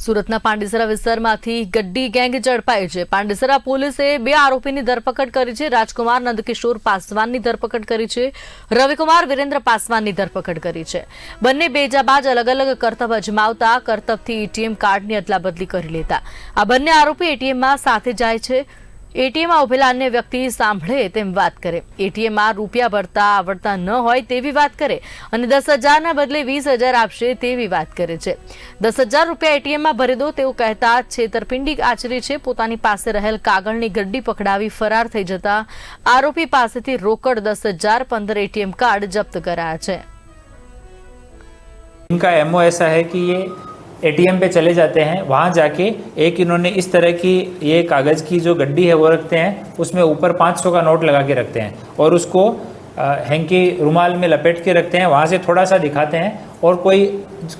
સુરતના પાંડેસરા વિસ્તારમાંથી ગડ્ડી ગેંગ ઝડપાઈ છે. પાંડેસરા પોલીસે બે આરોપીની ધરપકડ કરી છે. રાજકુમાર નંદકિશોર પાસવાનની ધરપકડ કરી છે. રવિકુમાર વિરેન્દ્ર પાસવાનની ધરપકડ કરી છે. બંને બેજાબાજ અલગ અલગ કરતબ અજમાવતા કરતબથી એટીએમ કાર્ડની અદલાબદલી કરી લેતા. આ બંને આરોપી એટીએમમાં સાથે જાય છે. એટીએમમાં ઉભેલા અન્ય વ્યક્તિ સાંભળે તેમ વાત કરે એટીએમમાં રૂપિયા ભરતા આવડતા ન હોય તેવી વાત કરે અને દસ હજારના બદલે વીસ હજાર આપશે તેવી વાત કરે છે દસ હજાર રૂપિયા એટીએમમાં ભરી દો તેવું કહેતા છેતરપિંડી આચરી છે પોતાની પાસે રહેલ કાગળની ગડ્ડી પકડાવી ફરાર થઈ જતા આરોપી પાસેથી રોકડ દસ હજાર પંદર एटीएम કાર્ડ જપ્ત કરાયા છે इनका एमओ ऐसा है कि ये एटीएम पे चले जाते हैं, वहाँ जाके एक इन्होंने इस तरह की ये कागज़ की जो गड्डी है वो रखते हैं, उसमें ऊपर 500 का नोट लगा के रखते हैं और उसको हैंकी रुमाल में लपेट के रखते हैं, वहाँ से थोड़ा सा दिखाते हैं और कोई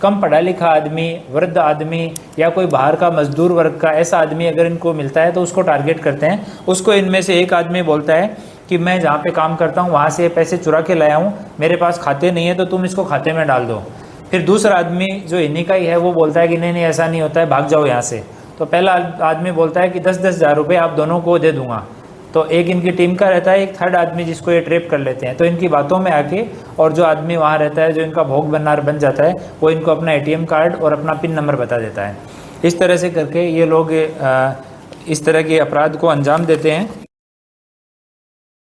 कम पढ़ा लिखा आदमी, वृद्ध आदमी या कोई बाहर का मजदूर वर्ग का ऐसा आदमी अगर इनको मिलता है तो उसको टारगेट करते हैं। उसको इनमें से एक आदमी बोलता है कि मैं जहाँ पे काम करता हूँ, वहाँ से पैसे चुरा के लाया हूँ, मेरे पास खाते नहीं है तो तुम इसको खाते में डाल दो। फिर दूसरा आदमी जो इन्हीं का ही है, वो बोलता है कि नहीं नहीं, ऐसा नहीं होता है, भाग जाओ यहाँ से। तो पहला आदमी बोलता है कि दस दस हज़ार रुपये आप दोनों को दे दूँगा। तो एक इनकी टीम का रहता है, एक थर्ड आदमी जिसको ये ट्रेप कर लेते हैं। तो इनकी बातों में आके और जो आदमी वहाँ रहता है, जो इनका भोग बनना बन जाता है, वो इनको अपना एटीएम कार्ड और अपना पिन नंबर बता देता है। इस तरह से करके ये लोग इस तरह के अपराध को अंजाम देते हैं।